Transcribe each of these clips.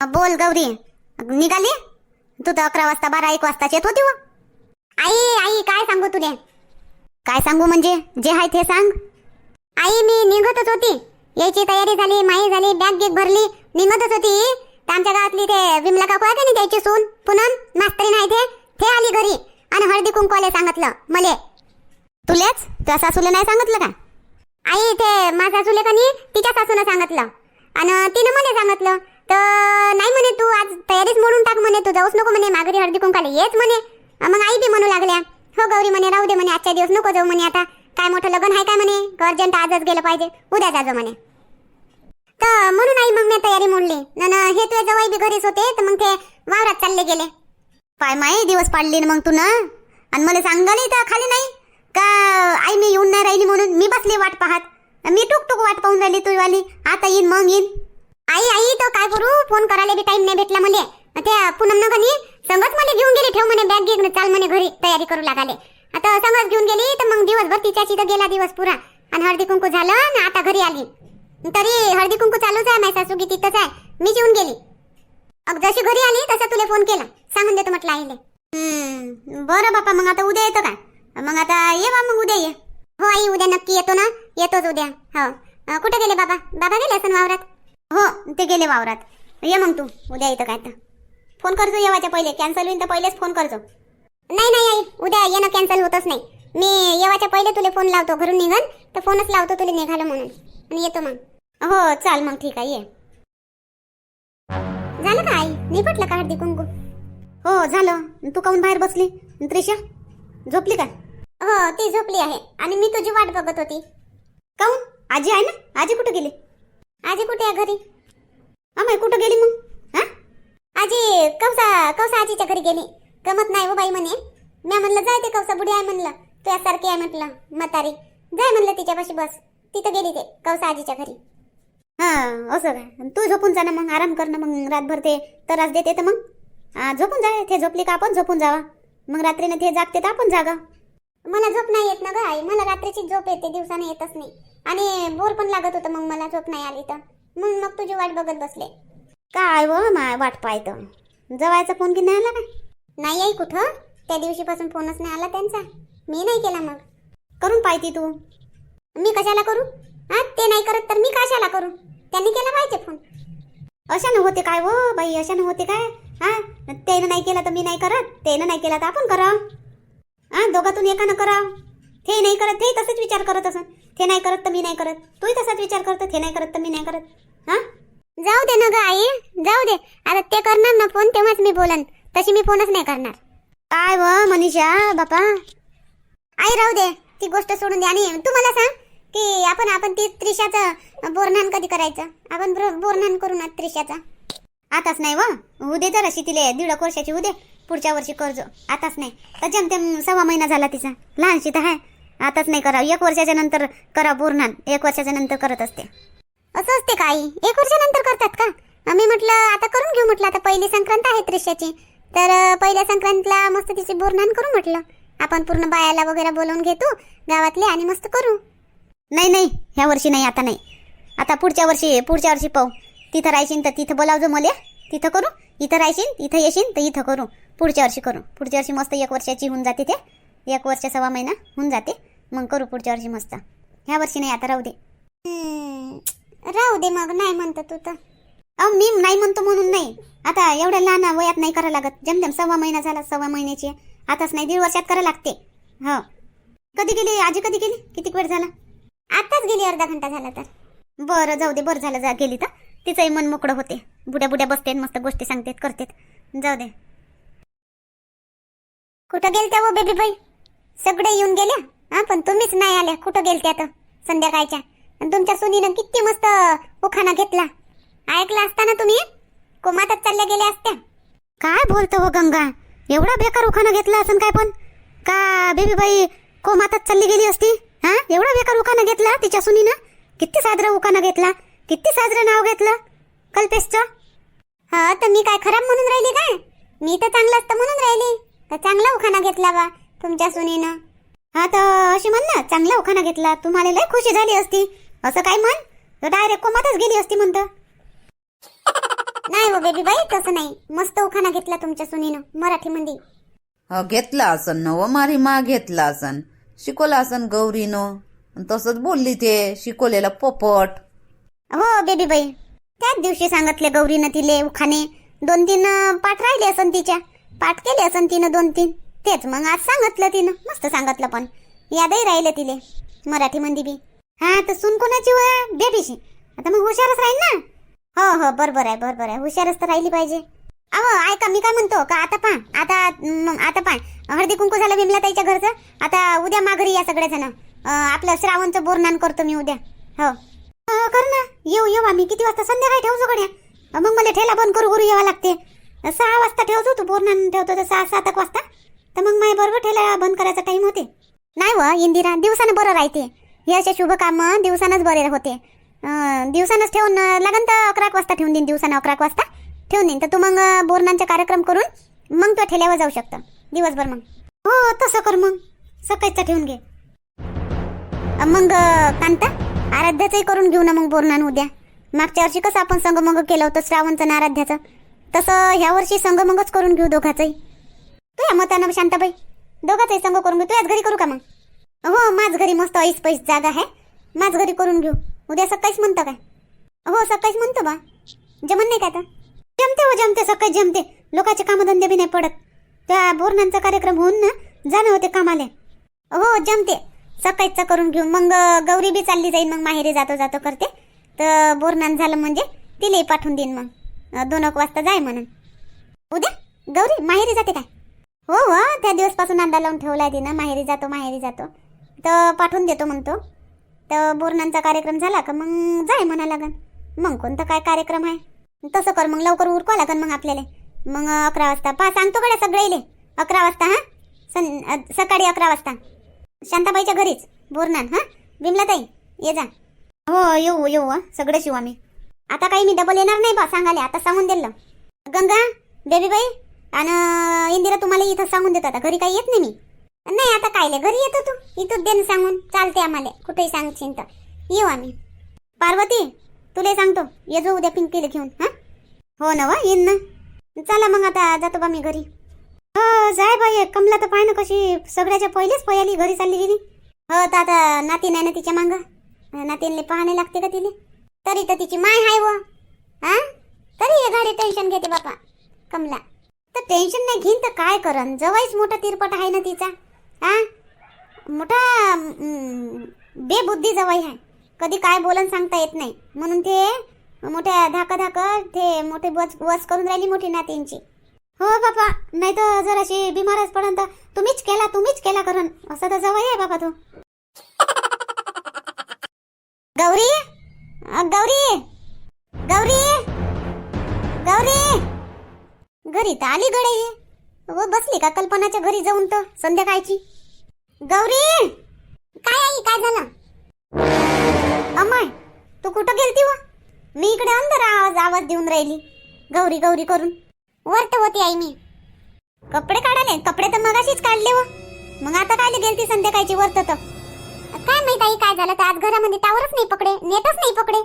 बोल गौरी. निघाली? तू तर अकरा वाजता बारा एक वाजताच येत होती आई आई काय सांगू तुले? काय सांगू म्हणजे? जे आहे ते सांग. आई मी निघतच होती. यायची तयारी झाली माही झाली बॅग गिग भरली निघतच होती. आमच्या गावातली ते विमला काकू आहे का नाही त्याची सून? पुनम मास्तरी नाही ते. ते आली घरी. आणि हळदी कुंकवाले सांगितलं मले. तुलेच? त्या सासूले नाही सांगितलं का? आई ते माझ्या सासूले का नाही? तिच्या सासूनं सांगितलं. आणि तिनं मला सांगितलं. तर नाही म्हणे तू आज तयारीच मोडून टाक म्हणे तू जाऊच नको म्हणे माघारी हळदी कुंकाले येच म्हणे. मग आई बी म्हणू लागल्या हो गौरी म्हणे राहू दे म्हणे आजच्या दिवस नको जाऊ म्हणे आता. काय मोठं लग्न आहे काय म्हणे? अर्जंट आजच गेलं पाहिजे उद्या जाजो म्हणे. तर म्हणून आई मग मी तयारी मोडली. न हे तुझे जवाई बी घरीच होते तर मग ते वावरात चालले गेले. पाय माय दिवस पाडली ना मग तू ना. आणि मला सांगाली तर खाली नाही. का आई मी येऊन नाही राहिली म्हणून? मी बसली वाट पाहत. मी टुक टुक वाट पाहून राहिली तुझी वाली आता येईन मग येईन. आई आई तो काय करू? फोन करायला बी टाइम नाही भेटला मला. त्या पूनम न गणी संगच मला घेऊन गेली. ठेव म्हणे बॅग घेऊन चाल म्हणे घरी तयारी करू लागाले. आता संगच घेऊन गेली तर मग दिवसभर तिच्या तर गेला दिवस पुरा. आणि हळदी कुंकू झालं आणि आता घरी आली. तरी हळदी कुंकू चालूच आहे माझ्या सासू की तिथंच आहे. मी जेवून गेली. अग जशी घरी आली तसा तुला फोन केला. सांगून देतो म्हटलं आईले. बर बरं बापा मग आता उद्या येतो का? मग आता ये बा मग उद्या ये. हो आई उद्या नक्की येतो ना? येतोच उद्या. हो. कुठे गेले बाबा? बाबा गेले असं वावरात? हो ते गेले वावरात. ये मग तू उद्या येतं काय तर. फोन करतो येवाच्या पहिले कॅन्सल होईल तर पहिलेच फोन करतो. नाही नाही आई उद्या येणं कॅन्सल होतच नाही. मी येवाच्या पहिले तुला फोन लावतो घरून निघन तर फोनच लावतो तुला निघालं म्हणून. आणि येतो मग. हो चाल मग ठीक आहे ये. झालं का आई? निपटलं का हळदी कुंकू? हो झालं. तू काऊन बाहेर बसली त्रिशा? झोपली का? हो ती झोपली आहे. आणि मी तुझी वाट बघत होती. काऊन? आजी आहे ना? आजी कुठे गेली? आजी कुठे आहे घरी? अमाय कुठं गेली मग? हा? आजी कवसा कवसा आजीच्या घरी गेली. गमत नाही हो बाई म्हणे. मी म्हणलं जाय ते कवसा बुडी आहे म्हणलं. तुझ्यासारखी आहे म्हटलं म्हातारी. जाय म्हणलं तिच्यापाशी बस. तिथं गेली ते कवसा आजीच्या घरी. हा असं काय? तू झोपून जा ना मग आराम कर ना मग रातभर ते त्रास देते तर मग. झोपून जा ते झोपली का आपण? झोपून जावा. मग रात्रीनं ते जागते तर आपण जागा. मला झोप नाही येत ना ग आई. मला रात्रीची झोप येते दिवसाने येतच नाही. आणि बोर पण लागत होतं मग मला झोप नाही आली तर. मग मग तुझी वाट बघत बसले. काय व माय वाट पाहतो. जवायचा फोन की नाही आला का? नाही आई कुठं? त्या दिवशीपासून फोनच नाही आला त्यांचा. मी नाही केला मग. करून पाहिजे तू? मी कशाला करू? हा ते नाही करत तर मी कशाला करू? त्यांनी केला पाहिजे फोन. अशानं होते काय हो बाई? अशानं होते काय? हा? त्यानं नाही केलं तर मी नाही करत. त्यानं नाही केला तर आपण करा. हा दोघातून एकानं करा ते नाही करत ते तसंच विचार करत असं ते नाही करत तर मी नाही करत. तूही तसाच विचार करतो ते नाही करत तर मी नाही करत. हा? जाऊ दे ना ग आई जाऊ दे. आता ते करणार ना फोन तेव्हाच मी बोलन. तशी मी फोनच नाही करणार. काय व मनीषा बापा? आई राहू दे. ती गोष्ट सोडून दे. आणि तू मला सांग की आपण आपण ती त्रिशाचं बोरनान कधी करायचं? आपण बरो- बोरनान करू ना त्रिशाचा. आताच नाही व. उद्या जर अशी तिले दीड वर्षाची उद्या पुढच्या वर्षी कर्ज. आताच नाही. तर जमतेम सव्वा महिना झाला तिचा. लहानशी तर आहे आताच नाही करा एक वर्षाच्या नंतर करा बोरनान एक वर्षाच्या नंतर करत असते. असं असते का आई? एक वर्षानंतर करतात का? आम्ही म्हटलं आता करून घेऊ म्हटलं. आता पहिली संक्रांत आहे त्रिशाची. तर पहिल्या संक्रांतला मस्त तिची बोरनान करू म्हटलं. आपण पूर्ण बायाला वगैरे बोलवून घेतो गावातले आणि मस्त करू. नाही नाही. ह्या वर्षी नाही आता नाही. आता पुढच्या वर्षी पुढच्या वर्षी पाहू. तिथं राहशील तर तिथं बोलावजो मला. तिथं करू. इथं राहशील इथं येशील तर इथं करू. पुढच्या वर्षी करू. पुढच्या वर्षी मस्त एक वर्षाची होऊन जाते ते. एक वर्ष सव्वा महिना होऊन जाते. मग करू पुढच्या वर्षी मस्त. ह्या वर्षी नाही आता राहू दे. राहू दे मग. नाही म्हणतो तू तर. अहो मी नाही म्हणतो म्हणून नाही. आता एवढ्या लहान वयात नाही करायला लागत. जमजम सव्वा महिना झाला सव्वा महिन्याची. आताच नाही दीड वर्षात करायला लागते. हो. कधी गेली आजी कधी गेली? किती वेळ झाला? आताच गेली अर्धा घंटा झाला तर. बरं जाऊ दे. बरं झालं जा गेली तर. तिचंही मन मोकळं होते. बुड्या बुड्या बसते मस्त गोष्टी सांगतेत करतेत. जाऊ दे. कुठं गेलत्या वो बेबी बाई सगळे येऊन गेल्या? हा पण तुम्हीच नाही आल्या. कुठं गेलत्या तर? संध्याकाळच्या. आणि तुमच्या सुनीनं किती मस्त उखाणा घेतला. ऐकला असता ना तुम्ही? कोमातच चालल्या गेल्या असत्या. काय बोलतो हो गंगा? एवढा बेकार उखाणा घेतला असं काय पण? का बेबी बाई कोमातच चालली गेली असती? हा एवढा बेकार उखाणा घेतला तिच्या सुनीनं? किती साजरा उखाणा घेतला? किती साजरं नाव घेतलं? कल्पेशचं? हा तर मी काय खराब म्हणून राहिली काय? मी तर चांगलं असतं म्हणून राहिली. तर चांगला उखाणा घेतला बा तुमच्या सुनीनं. हा तर अशी म्हण ना चांगला उखाणा घेतला तुम्हाला लय खुशी झाली असती. असं काय म्हण? तर डायरेक्ट कोमातच गेली असती म्हणतं. नाही हो बेबी बाई तसं नाही. मस्त उखाणा घेतला तुमच्या सुनीनं मराठीमध्ये. ह घेतला असन न व मारी मा घेतला असन. शिकवला असन गौरीनं. अन तसंच बोलली ते शिकवलेला पोपट. हो बेबी बाई. त्याच दिवशी सांगितले गौरीनं तिले उखाणे. दोन तीन अं, पाठ राहिले असन तिच्या. पाठ केले असन तिनं दोन तीन. तेच मग आज सांगितलं तिनं. मस्त सांगितलं पण. यादही राहिलं तिले. मराठीमध्ये बी. हा तर सुन कोणाची वय बेबीशी आता मग हुशारच राहील ना? हो हो बरोबर आहे बरोबर आहे. हुशारच तर राहिली पाहिजे. अहो ऐका मी काय म्हणतो? का आता पहा. आता मग आता पहा. हळदी कुंकू झालं विमला ताईच्या घरचं. आता उद्या माघारी या सगळे जण आपलं श्रावणचं बोरनान करतो मी उद्या. हो. हो, कर ना. येऊ येऊ आम्ही. किती वाजता? संध्याकाळी ठेवू सगळ्या. मग मला ठेला बंद करू करू यावं लागते. सहा वाजता ठेवतो तू पूर्ण ठेवतो तर सहा सात एक वाजता. तर मग माझ्या बरोबर ठेला बंद करायचा टाइम होते नाही व इंदिरा दिवसानं बरं राहते. हे असे शुभ काम दिवसानंच बरे होते. दिवसानंच ठेवून लागन तर अकरा एक वाजता ठेवून देईन दिवसानं अकरा एक वाजता ठेवून देईन. तर तू मग बोरणांचा कार्यक्रम करून मग तो ठेल्यावर जाऊ शकतो. दिवसभर मग. हो तसं कर मग. सकाळचा ठेवून घे. मग कांता आराध्याचंही करून घेऊ ना मग बोरणान उद्या. मागच्या वर्षी कसं आपण संग मग केलं होतं श्रावणचं आराध्याचं? तसं ह्या वर्षी संगमंगच करून घेऊ दोघाचंही. तू या मतानं शांताबाई दोघाचंही संग करून घेऊ तू याच घरी करू का मग? हो माझ घरी मस्त ऐस पैस जागा आहे. माझ घरी करून घेऊ. उद्या सकाळीच म्हणतं काय? हो सकाळीच म्हणतो बा. जमन नाही काय आता? जमते हो जमते. सकाळी जमते. लोकांचे कामधंदे बी नाही पडत. त्या बोरणांचा कार्यक्रम होऊन ना जाणं होते कामाले. हो जमते. सकाळीचा करून घेऊ. मग गौरी बी चालली जाईल मग माहेरी जातो जातो करते. तर बोरणान झालं म्हणजे तिलाही पाठवून देईन मग. दोन एक वाजता जाय म्हणून. उद्या? गौरी माहेरी जाते काय? हो हो त्या दिवसपासून अंदा लावून ठेवलाय तिनं. माहेरी जातो माहेरी जातो. तर पाठवून देतो म्हणतो. तर बोरणांचा कार्यक्रम झाला का मग जाय म्हणा लागन. मग कोणता काय कार्यक्रम आहे? तसं कर मग लवकर उरकवा लागन मग आपल्याला. मग अकरा वाजता. पा सांगतो गड्या सगळे अकरा वाजता हां? सं सकाळी अकरा वाजता. शांताबाईच्या घरीच बोरणान हां? बिमलाताई ये जा. हो येऊ येऊ सगळं शिवू आम्ही. आता काही मी डबल येणार नाही बा सांगाले आता सांगून दिलं. गंगा बेबीबाई आणि इंदिरा तुम्हाला इथं सांगून देतो आता घरी काही येत नाही मी. नाही आता कायले घरी येतो तू? इथंच दे सांगून. चालते आम्हाला. कुठेही सांगशील तर. येऊ आम्ही. पार्वती तुला सांगतो. ये जो उद्या पिंकीला घेऊन हा? हो ना वा येईन ना. चला मग आता जातो बा मी घरी. हो जाय बाई कमला तर पाय ना कशी सगळ्याच्या पहिलेच पयाली घरी चालली गेली. हो तर आता नाती नाही ना तिच्या मांग. नातीनले पाहणे लागते का तिला? तरी तर तिची माय हाय व. हा? तरी हे गाडी टेन्शन घेते बापा. कमला. तर टेन्शन नाही घेईन तर काय करन? जवळच मोठा तिरपट आहे ना तिचा. हा? मोठा बेबुद्धी जवळ आहे. कधी काय बोलन सांगता येत नाही. म्हणून ते मोठ्या धाका धाका ते मोठे बस वस करून राहिली मोठी नातींची. हो बापा नाही तर जर अशी बिमारच पडन तर तुम्हीच केला तुम्हीच केला करण असं तर जवळ आहे बाबा तू. गौरी? गौरी! गौरी! गौरी! घरी तर आली गडे व बसली का कल्पनाच्या घरी जाऊन तर संध्याकाळची? गौरी! काय आई काय झालं? अमाय तू कुठं गेलती व? मी इकडे अंदर आवाज आवाज देऊन राहिली. गौरी गौरी करून. वरत होती आई मी. कपडे काढाले कपडे तर मगाशीच काढले व. मग आता काय गेलती संध्याकाळची वरत तर? ताई काय झालं? तर आज घरामध्ये टावरच नाही पकडे नेटच नाही पकडे.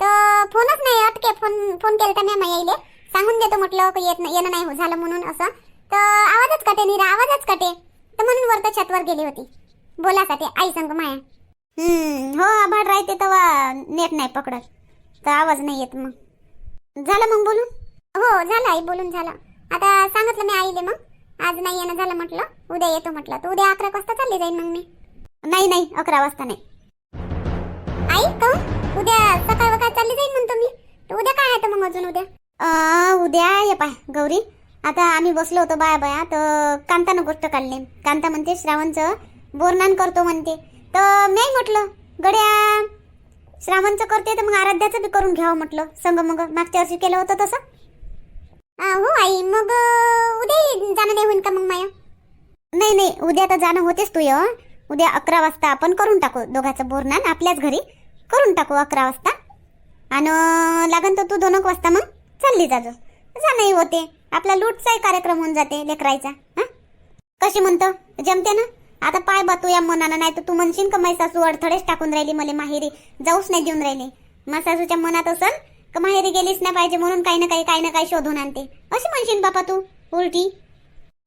तर फोनच नाही अटके फोन फोन केला तर मी आईले सांगून देतो म्हटलं की येत नाही येणं नाही हो- झालं म्हणून असं. तर आवाजच काटे निरा आवाजच कटे. तर म्हणून वरत छतवर गेली होती. बोलासाठी आई संग माया. हम्म हो आभाड राहते तेव्हा नेट नाही पकडत. तर आवाज नाही येत मग. झालं मग बोलून? हो झालं आई बोलून झालं. आता सांगितलं मी आईले मग. आज नाही येणं झालं म्हटलं. उद्या येतो म्हटलं. तर उद्या अकरा वाजता चालली जाईन मग मी. नाही नाही अकरा वाजता नाही. आई का उद्या सकाळ वकाळ चालली जाईल म्हणतो मी. तर उद्या काय आहे तर मग अजून उद्या? उद्या ये पाय गौरी. आता आम्ही बसलो होतो बाया बाया तर कांतानं गोष्ट काढली. कांता म्हणते श्रावणचं बोरनान करतो म्हणते. तर मी म्हटलं गड्या श्रावणचं करते तर मग आराध्याचं बी करून घ्यावं म्हटलं. संग मग मागच्या वर्षी केलं होतं तसं. हो आई मग अं, उद्या जाणं नाही होईल का मग माया? नाही नाही उद्या तर जाणं होतेच तू य उद्या अकरा वाजता आपण करून टाकू. दोघाचं बोरनान आपल्याच घरी करून टाकू अकरा वाजता. आणि लागन तर तू दोन एक वाजता मग चालली जाजो जाणंही होते. आपला लूटचाही कार्यक्रम होऊन जाते लेकरायचा हा? कशी म्हणतो? जमते ना? आता पाय बा तू या मनानं नाही तर तू म्हणशील का माई सासू अडथळेच टाकून राहिली मला माहेरी. जाऊच नाही देऊन राहिली. मा सासूच्या मनात असेल का माहेरी गेलीच नाही पाहिजे म्हणून काही ना काही काही ना काही शोधून आणते. अशी म्हणशील बापा तू उलटी.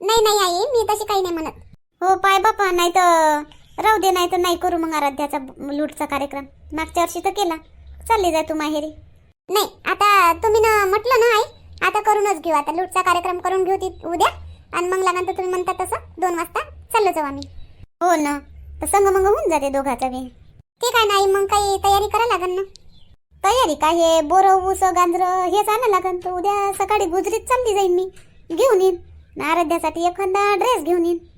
नाही नाही आई मी तशी काही नाही म्हणत. हो पाय बापा नाही तर राहू दे नाही तर नाही करू मग आराध्याचा लूटचा कार्यक्रम. मागच्या वर्षी तर केला. चालली जाय तू माहेरी. नाही आता तुम्ही ना म्हटलं ना आई आता करूनच घेऊ. आता लूटचा कार्यक्रम करून घेऊ ती उद्या. आणि मग लागन तर तुम्ही म्हणता तसं दोन वाजता चाललो जाऊ आम्ही. हो ना. तर संग मग होऊन जाते दोघाचा बी. ठीक आहे नाही मग काही तयारी करा लागन ना. तयारी काय हे? बोरं ऊस गांजरं हेच आणा लागन. तर उद्या सकाळी गुजरीत चालली जाईन मी. घेऊन येईन. आराध्यासाठी एखादा ड्रेस घेऊन येईन.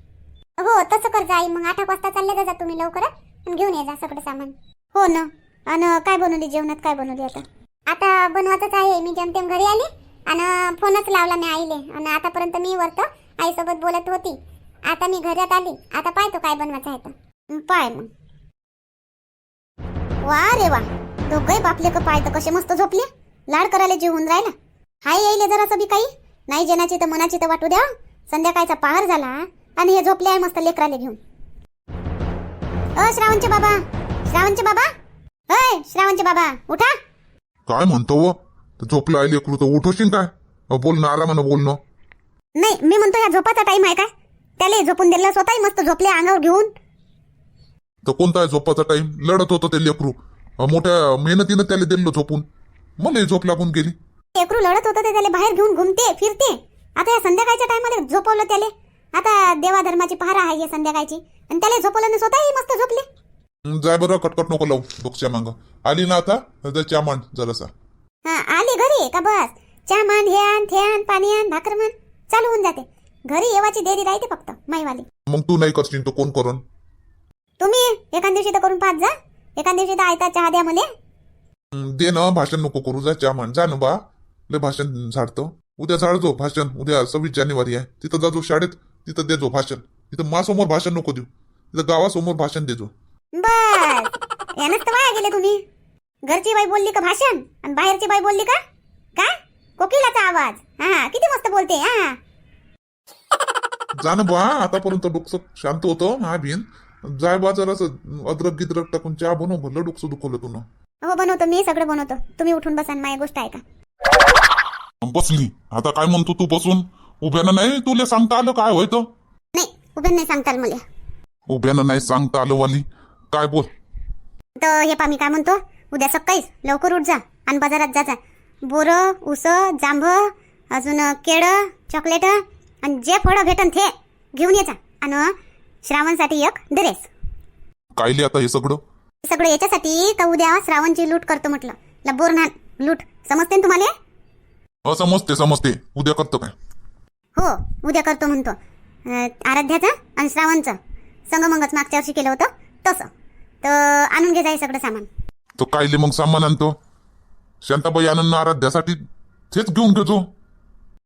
हो तसं कर जा आई. मग आठ वाजता चालले जा तुम्ही लवकर आणि घेऊन ये जा सगळं सामान. हो ना. आणि काय बनवली जेवणात? काय बनवली आता? आता बनवायचंच आहे. मी जेमतेम घरी आली आणि फोनच लावला मी आईले. आणि आतापर्यंत मी वरत आईसोबत बोलत होती. आता मी घरात आली. आता पाहतो काय बनवायचं आहे तर. पाय मग. वा रे वा. दोघंही बापले का पाय तर कसे मस्त झोपले. लाड करायला जेवून राहिला. हाय यायले जरा बी काही. नाही जेनाची तर मनाची तर वाटू द्या. संध्याकाळचा पहार झाला आणि हे झोपले आहे मस्त लेकराले घेऊन. अ श्रावणचे बाबा. श्रावणचे बाबा. अय श्रावणचे बाबा उठा. काय म्हणतो व? झोपलं आहे लेकरू तर उठवशील काय? अ, बोल ना आरामानं बोल ना. नाही मी म्हणतो या झोपाचा टाइम आहे काय? त्याला झोपून दिलं स्वतःही मस्त झोपले अंगावर घेऊन. तर कोणता आहे झोपाचा टाइम लढत होतं ते लेकरू. अ, मोठ्या मेहनतीनं त्याला दिलं झोपून. मला झोप लागून गेली. लेकरू लढत होतं ते त्याला बाहेर घेऊन घुमते फिरते. आता या संध्याकाळच्या टायमाला झोपवलं त्याले. आता देवा धर्माची पहारा आहे या संध्याकाळची. आणि त्याला झोपवलं आणि स्वतःही मस्त झोपले. जाय बरं कटकट नको लावू डोकच्या मांग. आली ना आता? तर च्या मांड जरासा. हा आली घरी? का बस? चहा मान हे आण ते आण पाणी आण भाकर मान चालू होऊन जाते. घरी येवाची देरी राहते फक्त माईवाली. मग तू नाही करशील तर कोण करण तुम्ही? एखाद दिवशी तर करून पाच जा. एखाद दिवशी तर आयता चहा द्या मले. दे ना भाषण नको करू जा च्या मांड जा ना बा. लय भाषण झाडतो. उद्या झाडजो भाषण. उद्या सव्वीस जानेवारी आहे. तिथं जाजो शाळेत. तिथं देजो भाषण. तिथं मासमोर भाषण नको देऊ. तिथं गावासमोर भाषण देजो. बस. यानंच तर वाया गेले तुम्ही. घरची बाई बोलली का भाषण? आणि बाहेरची बाई बोलली का? काय? कोकिलाचा आवाज. हा किती मस्त बोलते हा जा ना बा आतापर्यंत डोकसं शांत होतं हा बिन जाय बा जरासं अद्रक गिद्रक टाकून चहा बनव भरलं डोकसं दुखवलं तुला हो बनवतो मी सगळं बनवतो. तुम्ही उठून बसा आणि माझी गोष्ट ऐका. बसली. आता काय म्हणतो तू बसून? उभ्यानं नाही तुला सांगता आलं काय होय तर नाही उभे नाही सांगताल मला. उभ्यानं नाही सांगता आलं वाली. काय बोल? तर हे पा मी काय म्हणतो? उद्या सकाळीच लवकर उठ जा आणि बाजारात जा जा. बोरं उस जांभ अजून केळं चॉकलेट आणि जे फळं भेटन ते घेऊन ये जा आणि श्रावणसाठी एक ड्रेस कायले आता हे सगळं? सगळं याच्यासाठी का उद्या श्रावणची लूट करतो म्हटलं? ला बोरनान लूट. समजते ना तुम्हाला? अ समजते समजते. उद्या करतो काय? हो उद्या करतो म्हणतो. आराध्याचं आणि श्रावणचं. संगमंगच मागच्या वर्षी केलं होतं तसं. तर आणून घे जाई सगळं सामान. तो कायले मग सामान आणतो. शांताबाई आनंद आराध्यासाठी तेच घेऊन घेतो.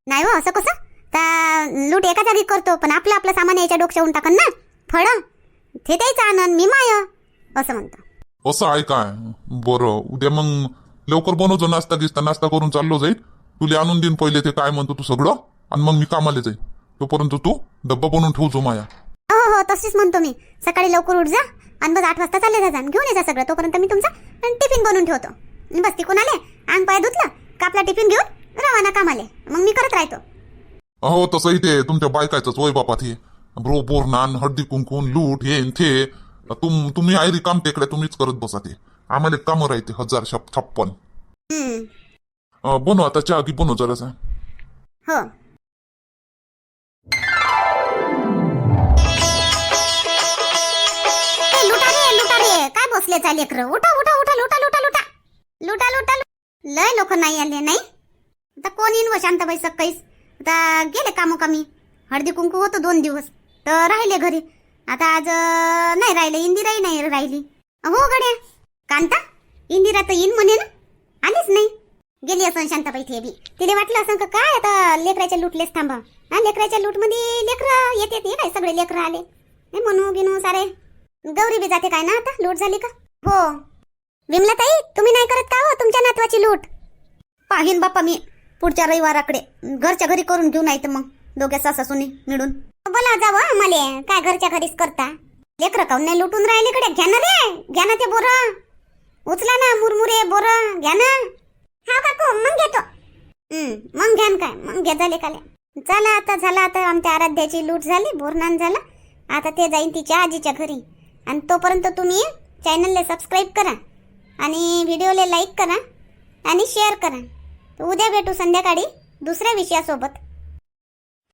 नाही हो असं कसं? का लूट एका जागी करतो पण आपलं आपलं सामान याच्या डोक्यावरून टाकन ना. फळं ते द्यायचं आनंद मी माय. असं म्हणतो. असं आहे काय? बरं उद्या मग लवकर बनवतो नाश्ता गिस्ता नाश्ता करून चाललो जाईल तुला आणून देईन पहिले ते काय म्हणतो तू सगळं? आणि मग मी कामाला जाईल तोपर्यंत तू डब्बा बनवून ठेवतो माया. हो हो तशीच म्हणतो मी सकाळी लवकर उठ जा आणि बस आठ वाजता चालले जा जा. घेऊन ये जा सगळं. तोपर्यंत मी तुमचा टिफिन बनवून ठेवतो. आणि बस तिकून आले अंग पाय धुतलं का आपला टिफिन घेऊन रवाना कामाले? मग मी करत राहतो. अहो तसंही ते तुमच्या बायकायचंच वय बापात हे. ब्रो बोरनान हळदी कुंकून लूट हे न ते. तुम तुम्ही आई रिकाम टेकड्या तुम्हीच करत बसा ते. आम्हाला कामं राहते हजार छप छप्पन. हम्म, अं, बनव आता चहा की बनव जरासा. हो. कसल्याचा लेकर. उठा उठा उठा लुटा लुटा लुटा. लुटा लुटा लु- लय लोक नाही आले नाही? आता कोण येईन व शांताबाई सकाळीच? आता गेले कामोकामी. हळदी कुंकू होतं दोन दिवस. तर राहिले घरी. आता आज नाही राहिले इंदिराही नाही राहिली. हो गड्या. कांता इंदिरा तर येईन म्हणे ना. आलीच नाही. गेली असं शांताबाई ते बी तिला वाटलं असं का काय आता लेकराच्या लूटलेच थांबा. हा लेकराच्या लूटमध्ये लेकरं लेकर येते ते काय सगळे लेकर आले. हे म्हणू गिनू सारे. गौरी बी जाते काय ना आता? लूट झाली का? हो. विमला ताई तुम्ही नाही करत का हो तुमच्या नातवाची लूट? पाहीन बाप्पा मी पुढच्या रविवाराकडे. घरच्या घरी करून घेऊन येतं मग. दोघ्या सासासुनी मिळून. बोला जावं आम्हाला. काय घरच्या घरीच करता? लेकर काऊन नाही लुटून राहिले कडे घ्या ना रे. घ्या ना ते बोर. उचला ना मुरमुरे बोर. घ्या ना. हा काकू मग घेतो. मग घ्यान काय? मग घ्या झाले काले. चला आता झाला आता. आमच्या आराध्याची लूट झाली बोरनान झाला. आता ते जाईन तिच्या आजीच्या घरी. आणि तोपर्यंत तुम्ही चॅनलला सबस्क्राईब करा आणि व्हिडिओला लाईक करा आणि शेअर करा. उद्या भेटू संध्याकाळी दुसऱ्या विषयासोबत.